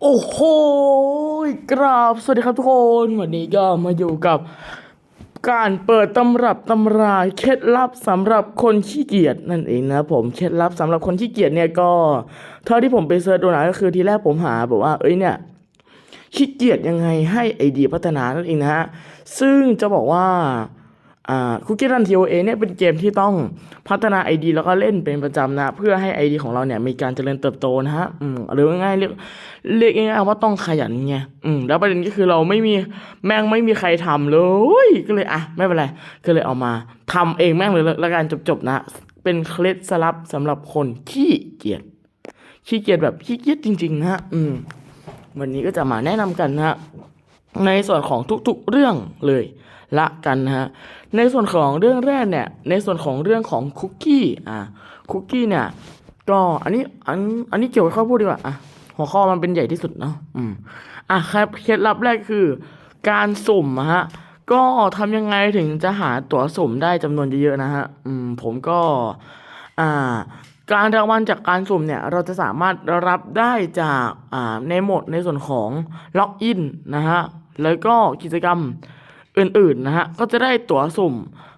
โอ้โหกราบ สวัสดีครับทุกคน วันนี้ก็มาอยู่กับ การเปิดตำรับตำราเคล็ดลับสำหรับคนขี้เกียจนั่นเองนะผมเคล็ดลับสำหรับคนขี้เกียจเนี่ยก็เท่าที่ผมไปเสิร์ชดูนะก็คือทีแรกผมหาแบบว่าเอ้ยเนี่ยขี้เกียจยังไงให้ไอเดียพัฒนานั่นเองนะฮะซึ่งจะบอกว่าอ่า คุกกี้รันทีโอเอเนี่ยเป็นเกมที่ต้องพัฒนา ID แล้วก็เล่นเป็นประจำนะ เพื่อให้ ID ของเราเนี่ยมีการเจริญเติบโตนะฮะหรือง่ายๆเรียกเรียกง่ายๆว่าต้องขยันไงอืมแล้วประเด็นก็คือเราไม่มีแม่งไม่มีใครทำเลย ก็เลยอะไม่เป็นไร ก็เลยเอามาทำเองแม่งเลยแล้วกันจบๆนะ เป็นเคล็ดสลับสำหรับคนขี้เกียจขี้เกียจแบบขี้เกียจจริง ๆ นะฮะอืมวันนี้ก็จะมาแนะนำกันนะฮะ ในส่วนของทุกๆเรื่องเลยละกันนะฮะในส่วนของเรื่องแรกเนี่ยในส่วนของเรื่องของคุกกี้อ่าคุกกี้เนี่ยก็อันนี้อันอันนี้เกี่ยวกับข้าวพูดดีกว่าอะหัวข้อมันเป็นใหญ่ที่สุดเนาะอืมอะครับเคล็ดลับแรกคือ การสุ่มอะฮะก็ทำยังไงถึงจะหาตั๋วสุ่มได้จำนวนเยอะๆนะฮะอืมผมก็อ่าการรางวัลจากการสุ่มเนี่ยเราจะสามารถรับได้จากอ่าในหมดในส่วนของล็อกอินนะฮะ แล้วก็กิจกรรมอื่นๆนะฮะ ก็จะได้ตั๋วสุ่ม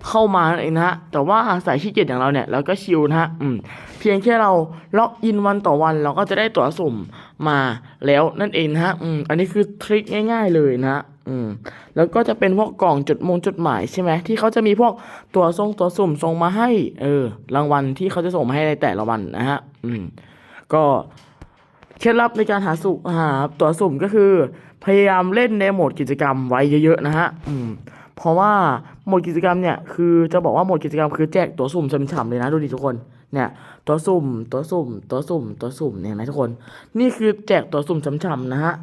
เข้ามานั่นเองนะฮะ แต่ว่าสายขี้เกียจอย่างเราเนี่ยเราก็ชิลนะฮะอืมเพียงแค่เราล็อกอินวันต่อวันเราก็จะได้ตั๋วสุ่มมาแล้วนั่นเองนะฮะ อืม อันนี้คือทริคง่ายๆเลยนะฮะอืม แล้วก็จะเป็นพวกกล่องจดมงจดหมายใช่ไหมที่เขาจะมีพวกตัวทรงตัวสุ่มส่งมาให้ เออ รางวัลที่เขาจะส่งมาให้ในแต่ละวันนะฮะ อืม ก็เคล็ดลับในการหาสุหาตัวสุ่มก็คือ พยายามเล่นในโหมดกิจกรรมไว้เยอะๆนะฮะอืมเพราะว่าโหมดกิจกรรมเนี่ยคือจะบอกว่าโหมดกิจกรรมคือแจกตัวสุ่มฉ่ำๆเลยนะดูดิทุกคนเนี่ยตัวสุ่มตัวสุ่มตัวสุ่มตัวสุ่มเนี่ยนไหมทุกคน นี่คือแจกตัวสุ่มฉ่ำๆนะฮะ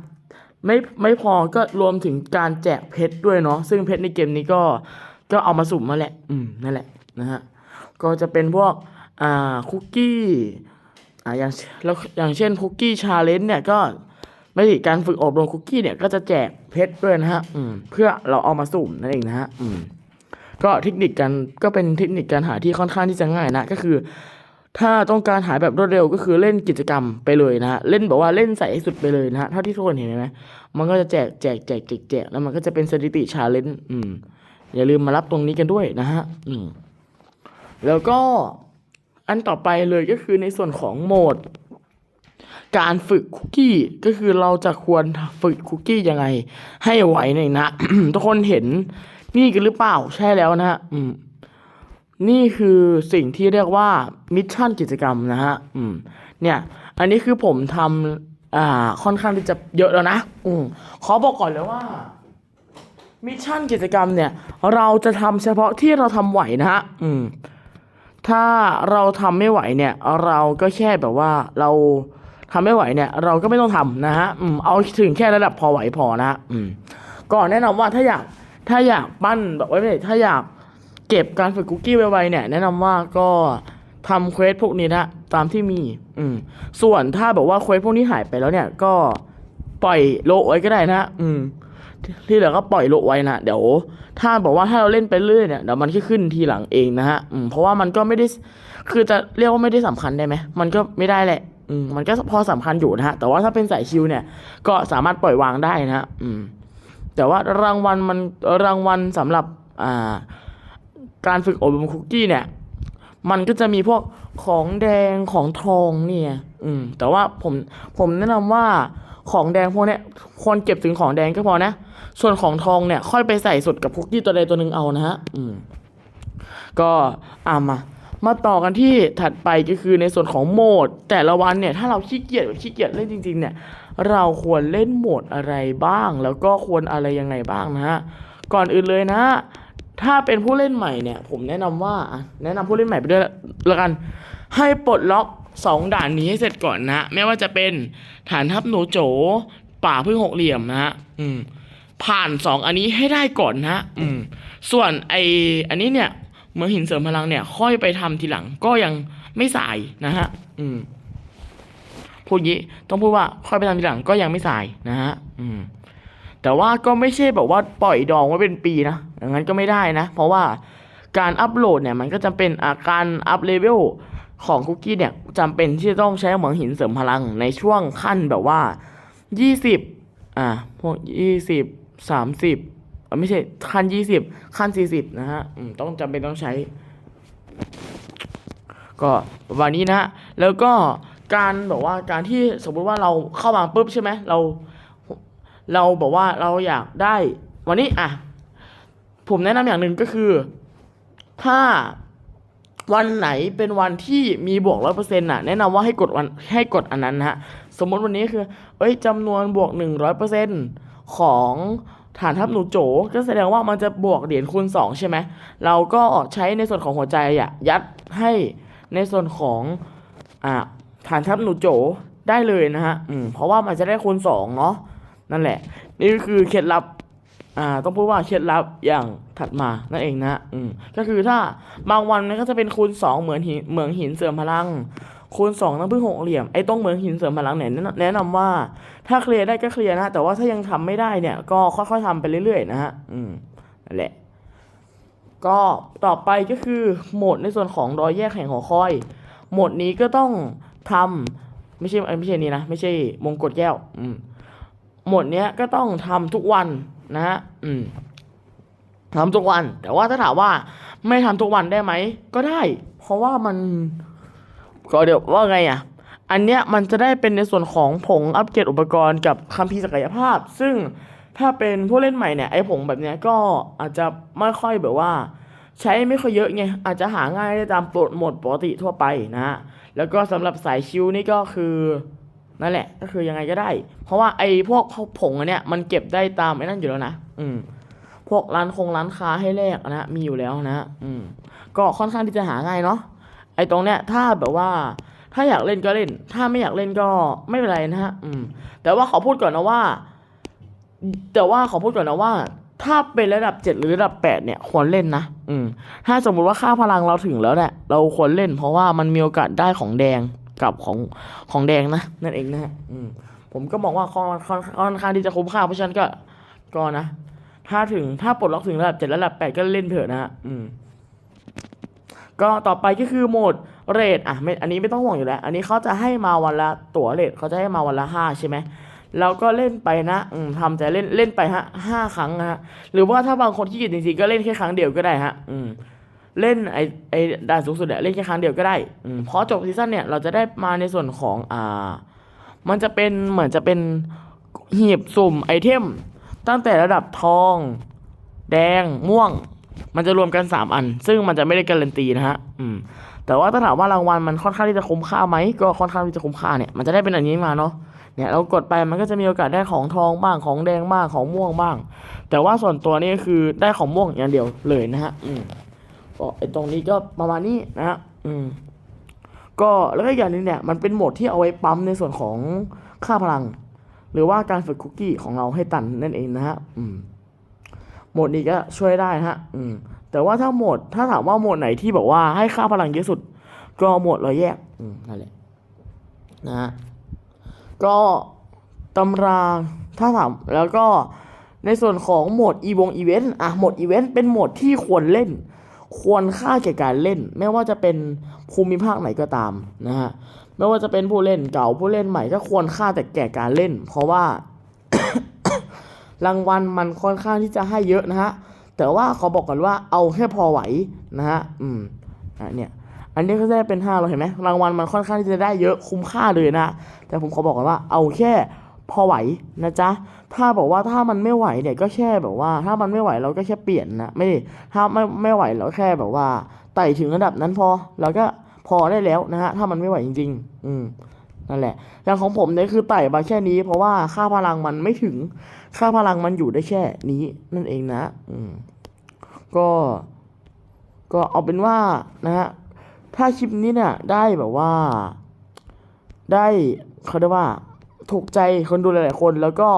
ไม่ไม่พอก็รวมถึงการแจกเพชรด้วยเนาะซึ่งเพชรในเกมนี้ก็ก็เอามาสุ่มมาแหละ อืมนั่นแหละนะฮะก็จะเป็นพวกอ่าคุกกี้อ่าอย่างแล้วอย่างเช่นคุกกี้ชาเลนจ์เนี่ยก็ ไม่ใช่การฝึกอบรมคุกกี้เนี่ยก็จะแจกเพชรด้วยนะฮะอืมเพื่อเราเอามาสุ่มนั่นเองนะฮะอืมก็เทคนิคการก็เป็นเทคนิคการหาที่ค่อนข้างที่จะง่ายนะก็คือ ถ้าต้องการหาแบบรวดเร็วก็คือเล่นกิจกรรมไปเลยนะฮะเล่นแบบว่าเล่นใส่ให้สุดไปเลยนะฮะเท่าที่ทุกคนเห็นไหมมันก็จะแจกแจกแจกแจกแจกแล้วมันก็จะเป็นสถิติชาเลนจ์อืมอย่าลืมมารับตรงนี้กันด้วยนะฮะอืมแล้วก็อันต่อไปเลยก็คือในส่วนของโหมด การฝึกคุกกี้ก็คือเราจะควรฝึกคุกกี้ยังไง ให้ไหวหน่อยนะ ทุกคนเห็นนี่กันหรือเปล่าใช่แล้วนะฮะอืมนี่คือสิ่งที่เรียกว่ามิชชั่นกิจกรรมนะฮะอืมเนี่ย อันนี้คือผมทำอ่าค่อนข้างที่จะเยอะแล้วนะอืมขอบอกก่อนเลยว่ามิชชั่นกิจกรรมเนี่ย เราจะทำเฉพาะที่เราทำไหวนะฮะอืมถ้าเราทำไม่ไหวเนี่ย เราก็แค่แบบว่าเรา ทำไม่ไหวเนี่ยเราก็ไม่ต้องทำนะฮะอืมเอาถึงแค่ระดับพอไหวพอนะฮะอืมก็แนะนำว่าถ้าอยากถ้าอยากปั้นแบบไว่าไม่ถ้าอยากเก็บการฝึกคุกกี้ไวๆเนี่ย แนะนำว่าก็ทำเควสพวกนี้นะตามที่มี อืม ส่วนถ้าแบบว่าเควสพวกนี้หายไปแล้วเนี่ย ก็ปล่อยโลไว้ก็ได้นะ อืม ที่เหลือก็ปล่อยโลไว้นะเดี๋ยวถ้าบอกว่าถ้าเราเล่นไปเรื่อยเนี่ยเดี๋ยวมันก็ขึ้นทีหลังเองนะฮะ อืม เพราะว่ามันก็ไม่ได้ คือจะเรียกว่าไม่ได้สำคัญได้ไหมมันก็ไม่ได้แหละ อืมมันก็พอสำคัญอยู่นะฮะ แต่ว่าถ้าเป็นสายชิวเนี่ย ก็สามารถปล่อยวางได้นะฮะอืมแต่ว่ารางวัลมันรางวัลสำหรับอ่าการฝึกอบรมคุกกี้เนี่ย มันก็จะมีพวกของแดงของทองเนี่ย อืม แต่ว่าผมผมแนะนำว่าของแดงพวกเนี้ยควรเก็บถึงของแดงก็พอนะ ส่วนของทองเนี่ย ค่อยไปใส่สุดกับคุกกี้ตัวใดตัวหนึ่งเอานะฮะ อืม ก็อ่ามา มาต่อกันที่ถัดไปก็คือในส่วนของโหมด แต่ละวันเนี่ยถ้าเราขี้เกียจขี้เกียจเล่นจริงๆเนี่ยเราควรเล่นโหมดอะไรบ้าง แล้วก็ควรอะไรยังไงบ้างนะฮะก่อนอื่นเลยนะ ถ้าเป็นผู้เล่นใหม่เนี่ย ผมแนะนำว่าแนะนำผู้เล่นใหม่ไปด้วยละกัน ให้ปลดล็อกสองด่านนี้ให้เสร็จก่อนนะ ไม่ว่าจะเป็นฐานทัพหนูโจ ป่าพึ่งหกเหลี่ยมนะฮะอืมผ่านสองอันนี้ให้ได้ก่อนนะอืมส่วนไออันนี้เนี่ย เมืองหินเสริมพลังเนี่ยค่อยไปทำทีหลังก็ยังไม่สายนะฮะ อืมพูดงี้ต้องพูดว่าค่อยไปทำทีหลังก็ยังไม่สายนะฮะ อืม แต่ว่าก็ไม่ใช่แบบว่าปล่อยดองไว้เป็นปีนะอย่างนั้นก็ไม่ได้นะ เพราะว่าการอัปโหลดเนี่ยมันก็จะเป็นอาการอัปเลเวลของคุกกี้เนี่ยจำเป็นที่จะต้องใช้เหมืองหินเสริมพลังในช่วงขั้นแบบว่ายี่สิบอ่าพวกยี่สิบสามสิบ ไม่ใช่ขั้นยี่สิบขั้นสี่สิบนะฮะต้องจำเป็นต้องใช้ ก็ประมาณนี้นะฮะแล้วก็การแบบว่าการที่สมมติว่าเราเข้ามาปุ๊บใช่ไหมเรา เราบอกว่าเราอยากได้ วันนี้อะผมแนะนำอย่างหนึ่งก็คือ ถ้าวันไหนเป็นวันที่มีบวกร้อยเปอร์เซ็นต์่ะแนะนำว่าให้กดวันให้กดอันนั้นนะฮะสมมติวันนี้คือ เอ้ยจำนวนบวกหนึ่งร้อยเปอร์เซ็นต์ของ ฐานทัพหนูโจก็แสดงว่ามันจะบวกเหรียญคูณสองใช่ไหม เราก็ใช้ในส่วนของหัวใจอะยัดให้ในส่วนของอ่าฐานทัพหนูโจได้เลยนะฮะ อืม เพราะว่ามันจะได้คูณสองเนาะ นั่นแหละ นี่คือเคล็ดลับ อ่า ต้องพูดว่าเคล็ดลับอย่างถัดมา นั่นเองนะ อืม ก็คือถ้าบางวันมันก็จะเป็นคูณสองเหมือนหินเหมืองหินเสริมพลัง คูณสองน้ำพึ่งหกเหลี่ยมไอ้ตรงเหมืองหินเสริมพลังเนี่ยแนะนำแนะนำว่าถ้าเคลียร์ได้ก็เคลียร์นะ แต่ว่าถ้ายังทำไม่ได้เนี่ย ก็ค่อยๆทำไปเรื่อยๆนะฮะอืมนั่นแหละ ก็ต่อไปก็คือโหมดในส่วนของรอยแยกแห่งหอคอย โหมดนี้ก็ต้องทำไม่ใช่ไม่ใช่นี้นะ ไม่ใช่มงกฎแก้ว อืมโหมดเนี้ยก็ต้องทำทุกวันนะฮะอืมทำทุกวัน แต่ว่าถ้าถามว่าไม่ทำทุกวันได้ไหม ก็ได้ เพราะว่ามัน ก็เดี๋ยวว่าไงอะ อันเนี้ยมันจะได้เป็นในส่วนของผงอัปเกรดอุปกรณ์กับคัมภีร์ศักยภาพ ซึ่งถ้าเป็นผู้เล่นใหม่เนี่ยไอ้ผงแบบเนี้ยก็อาจจะไม่ค่อยแบบว่า ใช้ไม่ค่อยเยอะไงอาจจะหาง่ายได้ตามโปรดหมดปกติทั่วไปนะฮะแล้วก็สำหรับสายชิวนี่ก็คือนั่นแหละก็คือยังไงก็ได้ เพราะว่าไอ้พวกผงอันเนี้ยมันเก็บได้ตามไอ้นั่นอยู่แล้วนะอืมพวกร้านคงร้านค้าให้แลกนะมีอยู่แล้วนะอืมก็ค่อนข้างที่จะหาง่ายเนาะ อ้ตรงเนี้ยถ้าแบบว่า ถ้าอยากเล่นก็เล่น ถ้าไม่อยากเล่นก็ไม่เป็นไรนะฮะ อืม แต่ว่าขอพูดก่อนนะว่า แต่ว่าขอพูดก่อนนะว่า ถ้าเป็นระดับเจ็ดหรือระดับแปดเนี่ยควรเล่นนะ อืม ถ้าสมมุติว่าค่าพลังเราถึงแล้วเนี่ยเราควรเล่น เพราะว่ามันมีโอกาสได้ของแดงกับของของแดงนะนั่นเองนะฮะ อืม ผมก็มองว่าค่อนค่อนค่อนข้างที่จะคุ้มค่าเพราะฉะนั้นก็ก็นะถ้าถึงถ้าปลดล็อกถึงระดับเจ็ดระดับแปดก็เล่นเถอะนะฮะ อืม ก็ต่อไปก็คือโหมดเรทอะไม่อันนี้ไม่ต้องห่วงอยู่แล้ว อันนี้เขาจะให้มาวันละตั๋วเรทเขาจะให้มาวันละห้าใช่ไหมเราก็เล่นไปนะทำใจเล่นเล่นไปฮะห้าครั้งนะฮะหรือว่าถ้าบางคนขี้เกียจจริงๆก็เล่นแค่ครั้งเดียวก็ได้ฮะอืมเล่นไอไอด่านสูงสุดเนี่ยเล่นแค่ครั้งเดียวก็ได้อืมพอจบซีซั่นเนี่ยเราจะได้มาในส่วนของอ่า มันจะเป็นเหมือนจะเป็นหีบสุ่มไอเทม ตั้งแต่ระดับทอง แดงม่วง มันจะรวมกันสามอัน ซึ่งมันจะไม่ได้การันตีนะฮะอืมแต่ว่าถ้าถามว่ารางวัลมันค่อนข้างที่จะคุ้มค่าไหมก็ค่อนข้างที่จะคุ้มค่าเนี่ยมันจะได้เป็นอันนี้มาเนาะเนี่ยเรากดไปมันก็จะมีโอกาสได้ของทองบ้างของแดงบ้างของม่วงบ้าง แต่ว่าส่วนตัวนี่คือได้ของม่วงอย่างเดียวเลยนะฮะอืมก็ไอตรงนี้ก็ประมาณนี้นะฮะอืมก็แล้วก็อย่างนึงเนี่ยมันเป็นโหมดที่เอาไว้ปั๊มในส่วนของค่าพลัง หรือว่าการฝึกคุกกี้ของเราให้ตันนั่นเองนะฮะอืม โหมดนี้ก็ช่วยได้ฮะอืมแต่ว่าถ้าโหมดถ้าถามว่าโหมดไหนที่บอกว่าให้ค่าพลังเยอะสุด ก็โหมดรอยแยกอืมนั่นแหละนะฮะก็ตำราถ้าถามแล้วก็ในส่วนของโหมดอีวงอีเวนต์อะโหมดอีเวนต์เป็นโหมดที่ควรเล่น ควรค่าแก่การเล่น ไม่ว่าจะเป็นภูมิภาคไหนก็ตามนะฮะไม่ว่าจะเป็นผู้เล่นเก่าผู้เล่นใหม่ก็ควรค่าแต่แก่การเล่น เพราะว่า รางวัลมันค่อนข้างที่จะให้เยอะนะฮะ แต่ว่าขาบอกกันว่าเอาแค่พอไหวนะฮะ อืมอะเนี่ย อันนี้ก็ได้เป็นห้าเราเห็นไหมรางวัลมันค่อนข้างที่จะได้เยอะคุ้มค่าเลยนะแต่ผมขอบอกกันว่าเอาแค่พอไหวนะจ๊ะ ถ้าบอกว่าถ้ามันไม่ไหวเนี่ยก็แค่แบบว่า ถ้ามันไม่ไหวเราก็แค่เปลี่ยนนะ ไม่ถ้าไม่ไม่ไหวเราแค่แบบว่าไต่ถึงระดับนั้นพอเราก็พอได้แล้วนะฮะ ถ้ามันไม่ไหวจริง ๆ อืม นั่นแหละอย่างของผมเนี่ยคือไต่มาแค่นี้ เพราะว่าค่าพลังมันไม่ถึง ค่าพลังมันอยู่ได้แค่นี้นั่นเองนะ อืม ก็ ก็เอาเป็นว่านะฮะ ถ้าคลิปนี้เนี่ย ได้แบบว่า ได้เขาเรียกว่า ถูกใจคนดูหลายๆคน แล้วก็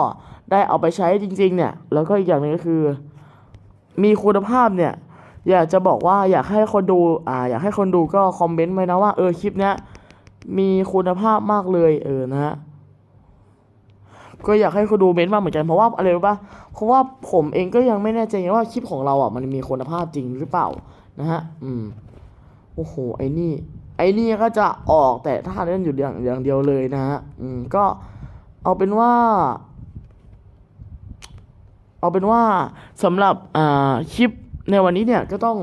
ได้เอาไปใช้จริง ๆ เนี่ย แล้วก็อีกอย่างหนึ่งก็คือ มีคุณภาพเนี่ย อยากจะบอกว่าอยากให้คนดู อ่า อยากให้คนดูก็คอมเมนต์ไว้นะว่าเออคลิปเนี้ย มีคุณภาพมากเลยเออนะฮะก็อยากให้คนดูเม้นต์มาเหมือนกันเพราะว่าอะไรรู้ป่ะเพราะว่าผมเองก็ยังไม่แน่ใจว่าคลิปของเราอะมันมีคุณภาพจริงหรือเปล่านะฮะ อืมโอ้โหไอ้นี่ ไอ้นี่ก็จะออกแต่ถ้าเล่นอยู่อย่างอย่างเดียวเลยนะฮะอืมก็เอาเป็นว่า เอาเป็นว่าสำหรับอ่าคลิปในวันนี้เนี่ยก็ต้อง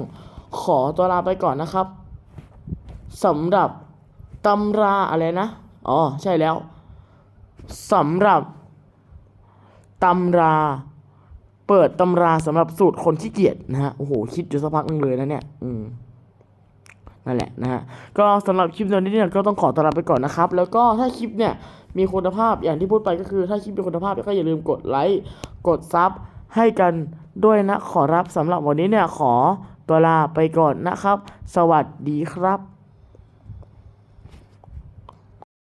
ขอตัวลาไปก่อนนะครับสำหรับ ตำราอะไรนะ อ๋อ ใช่แล้วสำหรับตำรา เปิดตำราสำหรับสูตรคนขี้เกียจนะฮะ โอ้โห คิดอยู่สักพักนึงเลยนะเนี่ย อืมนั่นแหละนะฮะ ก็สำหรับคลิปนวันนี้เนี่ยก็ต้องขอตลาไปก่อนนะครับ แล้วก็ถ้าคลิปเนี่ยมีคุณภาพอย่างที่พูดไปก็คือ ถ้าคลิปมีคุณภาพก็อย่าลืมกดไลค์ กดซับให้กันด้วยนะ ขอรับสำหรับวันนี้เนี่ยขอตัวลาไปก่อนนะครับ สวัสดีครับ